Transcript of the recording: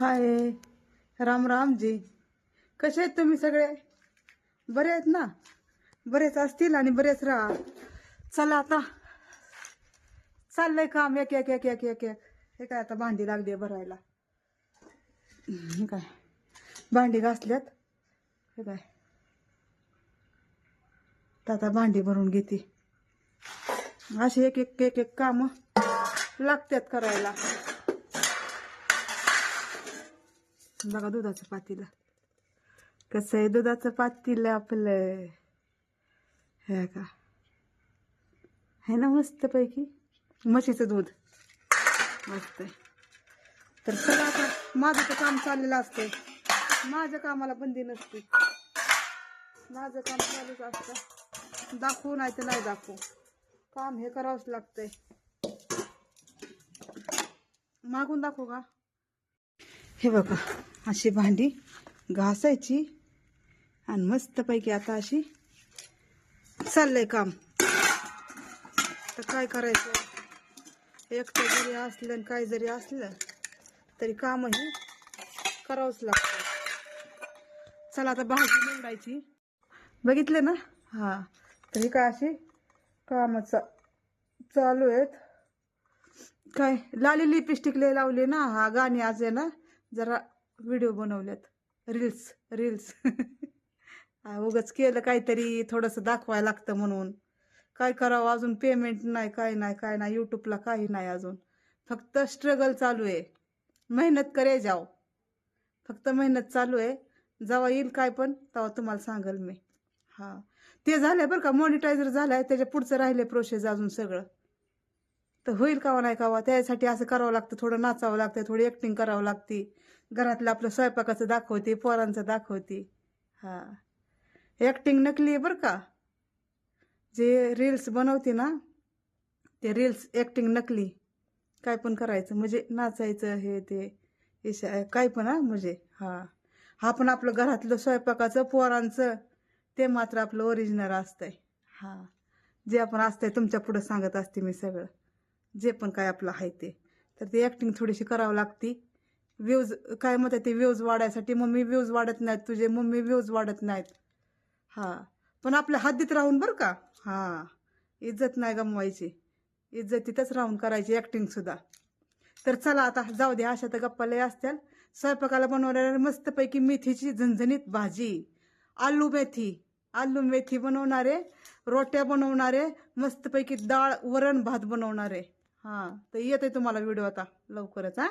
हाय. राम राम जी. कसे आहेत तुम्ही सगळे? बरे आहेत ना? बरेच असतील आणि बरेच राहा चला आता. चाललंय काम. एक एक एक एक एक एक. हे काय आता भांडी लागली भरायला. हे काय? भांडी घासल्यात. हे काय? तर आता भांडी भरून घेते. अशी एक एक एक एक काम लागतात करायला. बघा दुधाचं पातीला. कसं आहे दुधाचं पातीला आपलं? हे का? आहे ना मस्त पैकी म्हशीचं दूध. मस्त आहे. तर चला आता माझं तर काम चाललेलं असतंय. माझ्या कामाला बंदी नसते. माझं काम चालूच असतं. दाखवू नाही तर नाही दाखवू. काम हे करावंच लागतंय. मागून दाखवू का? हे बघा. अशी भांडी घासायची आणि मस्तपैकी आता अशी चाललंय काम. तर काय करायचं? एकटं जरी असलं आणि काय जरी असलं तरी कामही करावंच लागतं. चला आता भाजी निवडायची. बघितलं ना? हां. तर ही काय अशी कामाचा चालू आहेत. काय? लाली लिपस्टिक लय लावली ना? हा गाणी आज आहे ना? जरा व्हिडिओ बनवल्यात. रील्स रील्स उगच केलं काहीतरी थोडंसं दाखवायला लागतं म्हणून. काय करावं अजून? पेमेंट नाही काय नाही काय नाही. यूट्यूबला काही नाही अजून. फक्त स्ट्रगल चालू आहे. मेहनत करे जाव फक्त मेहनत चालू आहे. जेव्हा येईल काय पण तेव्हा तुम्हाला सांगेल मी. हां. ते झालंय बरं का? मॉनिटायझर आहे त्याच्या पुढचं राहिले प्रोसेस अजून सगळं. तर होईल कावा नाही कावा. त्यासाठी असं करावं लागतं थोडं नाचावं लागतं थोडी ॲक्टिंग करावं लागते. घरातलं आपलं स्वयंपाकाचं दाखवते पोरांचं दाखवते. हां. ॲक्टिंग नकली आहे बरं का? जे रील्स बनवते ना ते रील्स ॲक्टिंग नकली. काय पण करायचं म्हणजे नाचायचं हे ते इशा काय पण हा म्हणजे हां. हा पण आपलं घरातलं स्वयंपाकाचं पोरांचं ते मात्र आपलं ओरिजिनल असतंय. हां. जे आपण असतंय तुमच्या पुढं सांगत असते मी सगळं. जे पण काय आपलं आहे ते. तर ती ॲक्टिंग थोडीशी करावं लागती. व्ह्यूज काय म्हणतात ते व्ह्यूज वाढायसाठी मम्मी व्ह्यूज वाढत नाहीत तुझे मम्मी व्ह्यूज वाढत नाहीत. हां. पण आपल्या हद्दीत राहून बरं का? हां. इज्जत नाही गमवायची. इज्जत तिथंच राहून करायची ॲक्टिंगसुद्धा तर चला आता जाऊ दे अशा तर गप्पा लय असत्याल. स्वयंपाकाला बनवणाऱ्या मस्तपैकी मेथीची झणझणीत भाजी आलू मेथी आलू मेथी बनवणारे रोट्या बनवणारे मस्तपैकी डाळ वरण भात बनवणारे. हां तर येते तुम्हाला व्हिडिओ आता लवकरच हां.